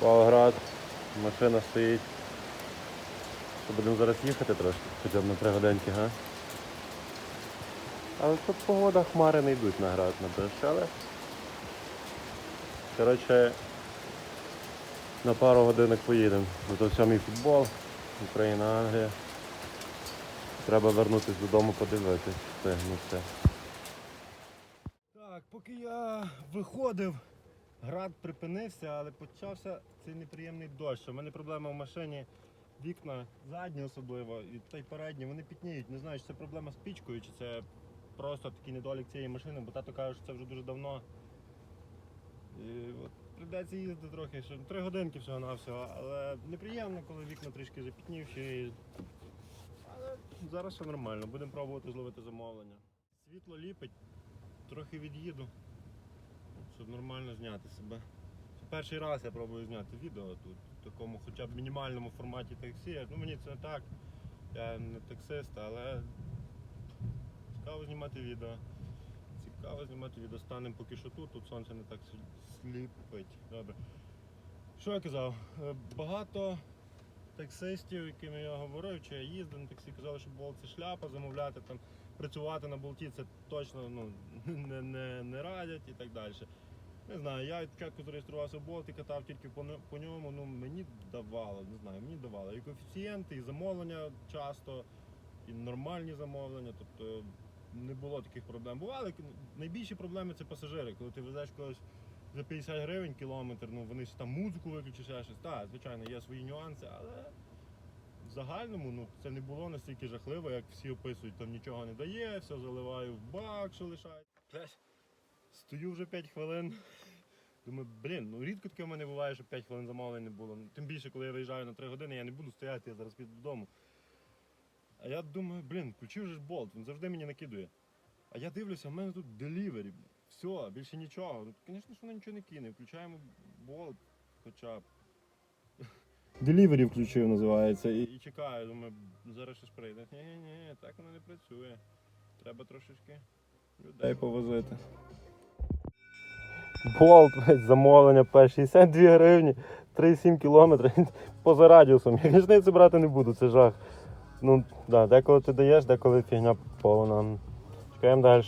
Павлоград, машина стоїть. Будемо зараз їхати трошки, хоча б на три годинки, га? Але тут погода хмари не йдуть на град на дощ, але. Коротше, на пару годинок поїдемо. Бо все футбол, Україна, Англія. Треба вернутися додому подивитись. Це, ну все. Так, поки я виходив, град припинився, але почався цей неприємний дощ. У мене проблема в машині, вікна задні особливо, і та й передні, вони пітніють. Не знаю, чи це проблема з пічкою, чи це просто такий недолік цієї машини, бо тато каже, що це вже дуже давно. І от прийдеться їздити трохи, ще три годинки всього навсього, але неприємно, коли вікна трішки запітнівші. Але зараз все нормально, будемо пробувати зловити замовлення. Світло ліпить, трохи від'їду, щоб нормально зняти себе. Це перший раз я пробую зняти відео тут, в такому хоча б мінімальному форматі таксі. Ну мені це не так, я не таксист, але цікаво знімати відео. Цікаво знімати відео. Станемо поки що тут, тут сонце не так сліпить. Добре. Що я казав? Е, Багато таксистів, якими я говорив, чи я їздив на таксі, казали, що болт це шляпа, замовляти там, працювати на болті це точно ну, не, не, не радять і так далі. Не знаю, я від зареєструвався в болт і катав тільки по, по ньому, ну мені давало, не знаю, мені давало і коефіцієнти, і замовлення часто, і нормальні замовлення, тобто не було таких проблем. Бували найбільші проблеми це пасажири, коли ти везеш когось за 50 гривень кілометр, ну вони ж там музику виключиш, щось. Так, звичайно, є свої нюанси, але в загальному ну, це не було настільки жахливо, як всі описують. Там нічого не дає, все заливаю в бак, що лишають. Стою вже 5 хвилин. Думаю, блін, ну рідко таке в мене буває, що 5 хвилин замовлень не було. Ну, Тим більше, коли я виїжджаю на 3 години, я не буду стояти, я зараз піду додому. А я думаю, блін, включив же ж болт, він завжди мені накидує. А я дивлюся, в мене тут делівері. Все, більше нічого. Ну, звісно ж, воно нічого не кине. Включаємо болт, хоча б. Делівері включив, називається. І, і чекаю, думаю, зараз щось прийде. Ні, ні, ні, так воно не працює. Треба трошечки людей повозити. Болт, блядь, замовлення по 62 гривні, 3,7 кілометри поза радіусом. Я різниці брати не буду, це жах. Ну, да, деколи ти даєш, деколи фігня повна. Чекаємо далі.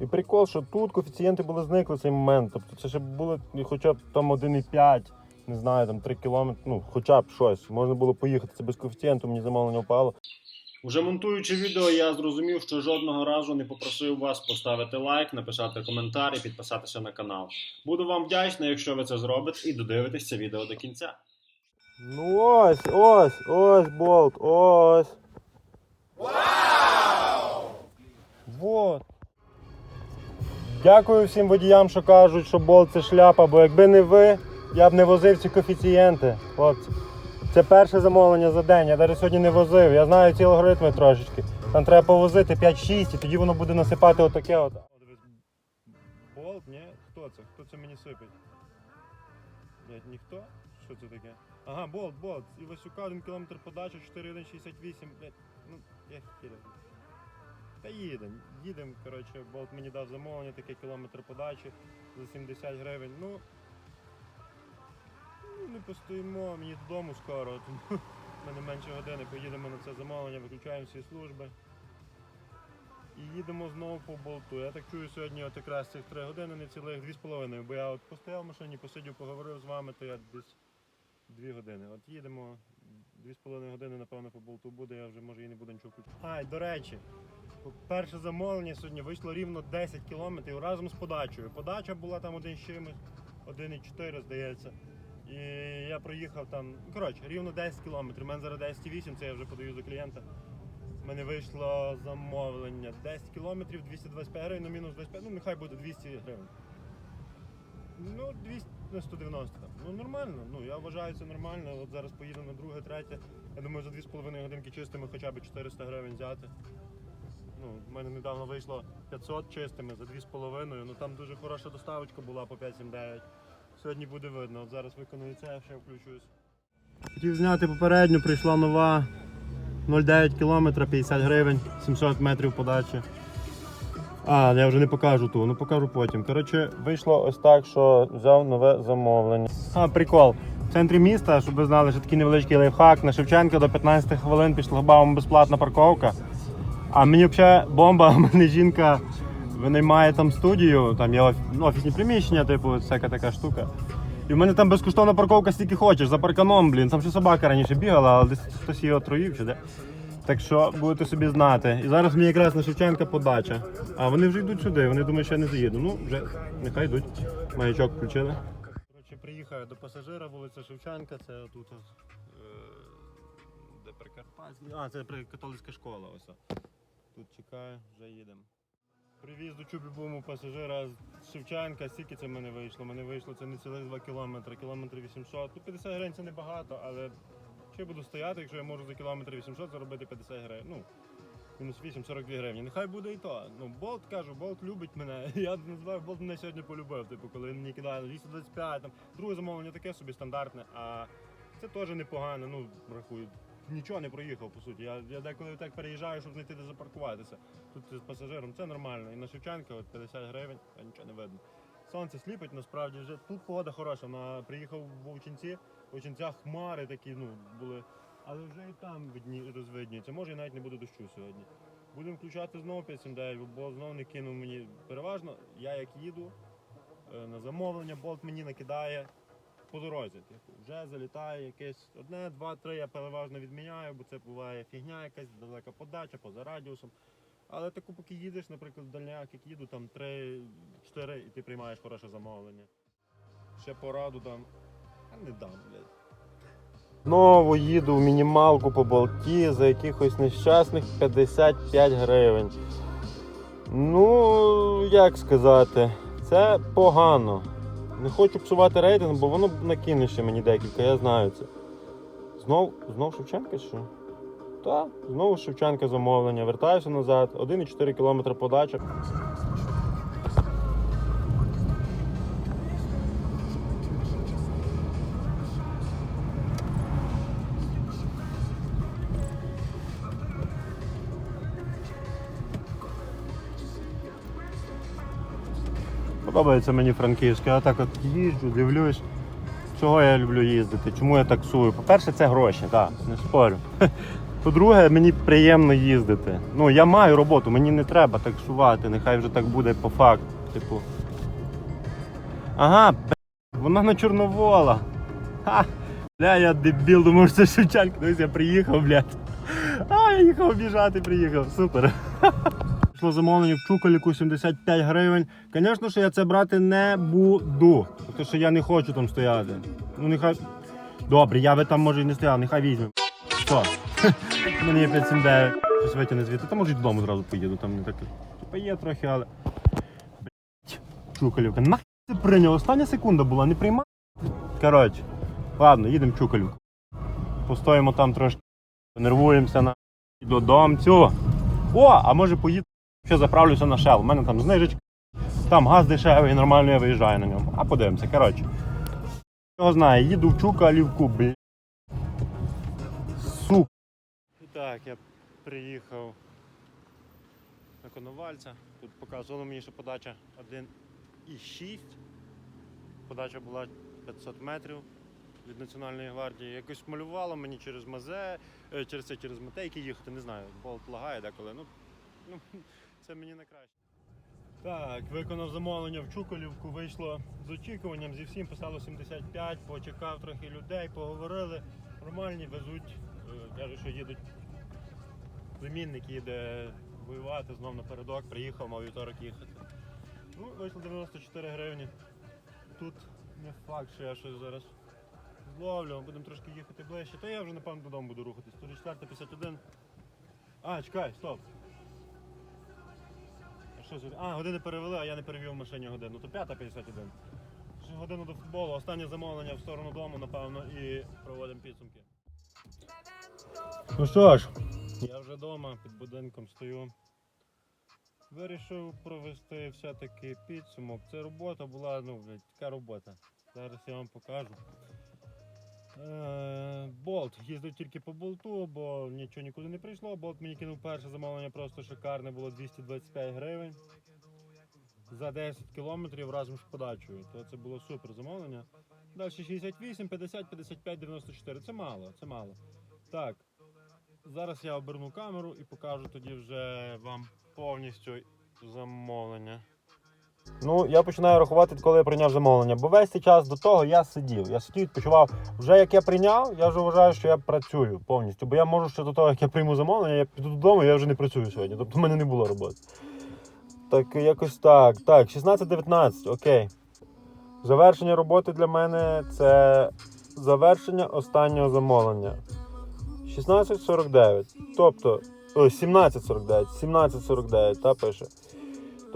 І прикол, що тут коефіцієнти були зникли в цей момент. Тобто це ще були ну, хоча б там 1,5, не знаю, там 3 кілометри, ну хоча б щось. Можна було поїхати. Це без коефіцієнту, мені замовлення впало. Уже монтуючи відео, я зрозумів, що жодного разу не попросив вас поставити лайк, написати коментар і підписатися на канал. Буду вам вдячний, якщо ви це зробите і додивитесь це відео до кінця. Ну ось, ось, ось болт, ось. Вау! Вот. Дякую всім водіям, що кажуть, що болт це шляпа, бо якби не ви, я б не возив ці коефіцієнти. Хлопці. Це перше замовлення за день, я навіть сьогодні не возив. Я знаю ці алгоритми трошечки. Там треба повозити 5-6 і тоді воно буде насипати отаке от. Болт, ні? Хто це? Хто це мені сипить? Ні, ніхто? Що це таке? Ага, болт, болт. І Васюка 1 км подача, 4,168, блядь. Ну, я хіля. Та їдемо, їдемо, коротше, болт мені дав замовлення, таке кілометр подачі за 70 гривень. Ну не постоїмо, мені додому скоро, тому в мене менше години, поїдемо на це замовлення, виключаємо всі служби. І їдемо знову по болту. Я так чую сьогодні от якраз цих 3 години, не цілих 2,5, бо я от постояв в машині, посидів, поговорив з вами, то я десь 2 години. От їдемо, 2,5 години, напевно, по болту буде, я вже може і не буду нічого включати. А, і до речі, перше замовлення сьогодні вийшло рівно 10 кілометрів разом з подачею. Подача була там один з чимось, 1,4 здається. І я проїхав там, ну, коротше, рівно 10 кілометрів. У мене зараз 10,8, це я вже подаю за клієнта. У мене вийшло замовлення 10 кілометрів, 225 гривень, ну мінус 25, ну нехай буде 200 гривень. Ну, 200 190 там. Ну нормально, ну я вважаю це нормально. От зараз поїду на друге, третє. Я думаю, за 2,5 годинки чистими хоча б 400 гривень взяти. Ну, в мене недавно вийшло 500 чистими за 2,5, ну там дуже хороша доставочка була по 5,79. Сьогодні буде видно, от зараз виконую це, ще включусь. Хотів зняти попередню, прийшла нова 0,9 км, 50 гривень, 700 метрів подачі. А, я вже не покажу ту, ну покажу потім. Коротше, вийшло ось так, що взяв нове замовлення. А, прикол. В центрі міста, щоб ви знали, що такий невеличкий лайфхак. На Шевченка до 15 хвилин пішла бавом безплатна парковка. А мені взагалі бомба, у мене жінка винаймає там студію, там є ну, офісні приміщення, типу, всяка така штука. І в мене там безкоштовна парковка стільки хочеш, за парканом, блін. Там ще собака раніше бігала, але десь хтось її отруїв чи де. Так що будете собі знати. І зараз мені якраз на Шевченка подача. А вони вже йдуть сюди, вони думають, що я не заїду. Ну, вже нехай йдуть. Маячок включили. Коротше, приїхаю до пасажира, вулиця Шевченка, це тут. е, Де Прикарпатський. А, це при- католицька школа. Ось. Тут чекаю, вже їдемо. Привіз до Чубі-Буму пасажира з Шевченка. Скільки це мене вийшло? Мене вийшло це не цілих 2 кілометри, кілометр 800. Ну, 50 гривень це небагато, але що я буду стояти, якщо я можу за кілометр 800 заробити 50 гривень. Ну, мінус 8, 42 гривні. Нехай буде і то. Ну, Болт кажу, Болт любить мене. Я називаю Болт мене сьогодні полюбив. Типу, коли він мені кидає 225, там друге замовлення таке собі стандартне, а це теж непогано. Ну, рахую. Нічого не проїхав, по суті. Я, я деколи так переїжджаю, щоб знайти де запаркуватися. Тут з пасажиром це нормально. І на Шевченка от 50 гривень, а нічого не видно. Сонце сліпить, насправді вже тут погода хороша. На, приїхав в Вовчинці, в Вовчинцях хмари такі, ну, були. Але вже і там видні, розвиднюється. Може і навіть не буде дощу сьогодні. Будемо включати знову 579, бо знову не кинув мені переважно. Я як їду е, на замовлення, болт мені накидає по дорозі. Типу, вже залітає якесь одне, два, три я переважно відміняю, бо це буває фігня якась, далека подача, поза радіусом. Але таку, поки їдеш, наприклад, в дальняк, як їду, там 3-4 і ти приймаєш хороше замовлення. Ще пораду дам. А не дам, блядь. Знову їду в мінімалку по болті за якихось нещасних 55 гривень. Ну, як сказати, це погано. Не хочу псувати рейтинг, бо воно накине ще мені декілька, я знаю це. Знов, знов Шевченка що? Та, знову Шевченка замовлення. Вертаюся назад, 1,4 км подача. Подобається мені Франківське. Я так от їжджу, дивлюсь. Чого я люблю їздити? Чому я таксую? По-перше, це гроші, так, не спорю. По-друге, мені приємно їздити. Ну, я маю роботу, мені не треба таксувати, нехай вже так буде по факту. Типу. Ага, вона на Чорновола. Ха, бля, я дебіл, думав, що це Шевченко. Дивись, я приїхав, блядь. А, я їхав обіжати, приїхав. Супер. Пішло замовлення в Чуколіку 75 гривень. Звісно, що я це брати не буду. Тому що я не хочу там стояти. Ну нехай. Добре, я би там може і не стояв, нехай візьме. Що? У мене є 579. Щось витягне звідти. Та може й додому зразу поїду, там не так. Типа є трохи, але. Блять. Чуколівка. Нахуй ти прийняв? Остання секунда була, не приймай. Коротше. Ладно, їдемо в Чуколівку. Постоїмо там трошки, нервуємося на додому. Цього. О, а може поїду, ще заправлюся на шел. У мене там знижечка, там газ дешевий, нормально я виїжджаю на ньому. А подивимося, коротше. Хто знає, їду в Чукалівку, блін. Сук. І так, я приїхав на Коновальця. Тут показувало мені, що подача 1,6. Подача була 500 метрів від Національної гвардії. Якось малювало мені через мазе, е, через це через матейки їхати, не знаю. Болт лагає деколи. Ну, ну це мені на краще. Так, виконав замовлення в Чуколівку, вийшло з очікуванням, зі всім писало 75, почекав трохи людей, поговорили. Нормальні, везуть, е, кажуть, що їдуть. Племінник їде воювати знов напередок, приїхав, мав вівторок їхати. Ну, вийшло 94 гривні. Тут не факт, що я щось зараз зловлю, будемо трошки їхати ближче. Та я вже напевно додому буду рухатись. 104-51. А, чекай, стоп. Що це? А, години перевели, а я не перевів в машині годину. То 5.51. Ще годину до футболу, останнє замовлення в сторону дому, напевно, і проводимо підсумки. Ну що ж, я вже вдома, під будинком стою. Вирішив провести все-таки підсумок. Це робота була, ну, блядь, така робота. Зараз я вам покажу. Е, Болт. Їздив тільки по болту, бо нічого нікуди не прийшло. Болт мені кинув перше замовлення, просто шикарне, було 225 гривень. за 10 кілометрів разом з подачею. То це було супер замовлення. Далі 68, 50, 55, 94. Це мало, це мало. Так. Зараз я оберну камеру і покажу тоді вже вам повністю замовлення. Ну, я починаю рахувати, коли я прийняв замовлення, бо весь цей час до того я сидів. Я сидів, відпочивав. Вже як я прийняв, я вже вважаю, що я працюю повністю. Бо я можу ще до того, як я прийму замовлення, я піду додому, і я вже не працюю сьогодні. Тобто в мене не було роботи. Так, якось так. Так, 16-19, окей. Завершення роботи для мене це завершення останнього замовлення. 16.49. Тобто, о, 17.49, 17.49, та пише.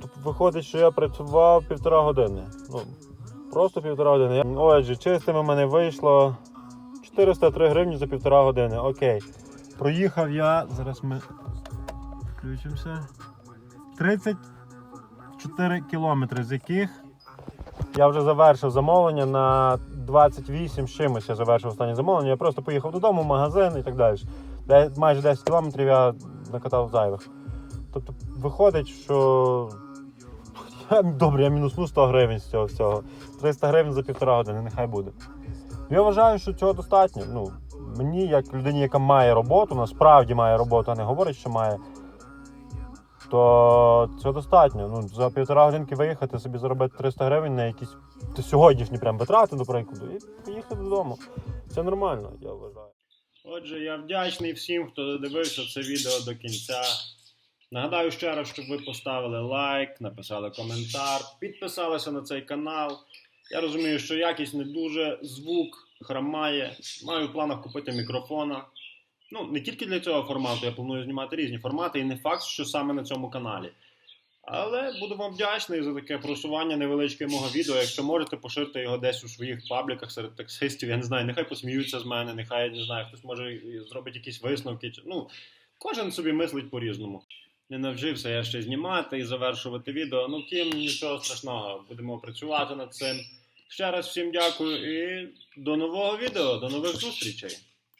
Тобто виходить, що я працював півтора години. Ну, просто півтора години. Отже, чистими в мене вийшло 403 гривні за півтора години. Окей. Проїхав я. Зараз ми включимося. 34 кілометри, з яких я вже завершив замовлення на 28 з чимось. Я завершив останнє замовлення. Я просто поїхав додому, в магазин і так далі. Де- Майже 10 кілометрів я накатав зайвих. Тобто виходить, що добре, я мінусну 100 гривень з цього всього. 300 гривень за півтора години, нехай буде. Я вважаю, що цього достатньо. Ну, мені, як людині, яка має роботу, насправді має роботу, а не говорить, що має, то цього достатньо. Ну, за півтора годинки виїхати, собі заробити 300 гривень на якісь сьогоднішні прям витрати, до прикладу, і поїхати додому. Це нормально, я вважаю. Отже, я вдячний всім, хто додивився це відео до кінця. Нагадаю ще раз, щоб ви поставили лайк, написали коментар, підписалися на цей канал. Я розумію, що якість не дуже, звук хромає. Маю в планах купити мікрофона. Ну, не тільки для цього формату, я планую знімати різні формати, і не факт, що саме на цьому каналі. Але буду вам вдячний за таке просування невеличке мого відео. Якщо можете, поширте його десь у своїх пабліках серед таксистів. Я не знаю, нехай посміються з мене, нехай не знаю, хтось може зробить якісь висновки. Ну, кожен собі мислить по-різному. Не навчився я ще знімати і завершувати відео. Ну, втім, нічого страшного, будемо працювати над цим. Ще раз всім дякую і до нового відео, до нових зустрічей.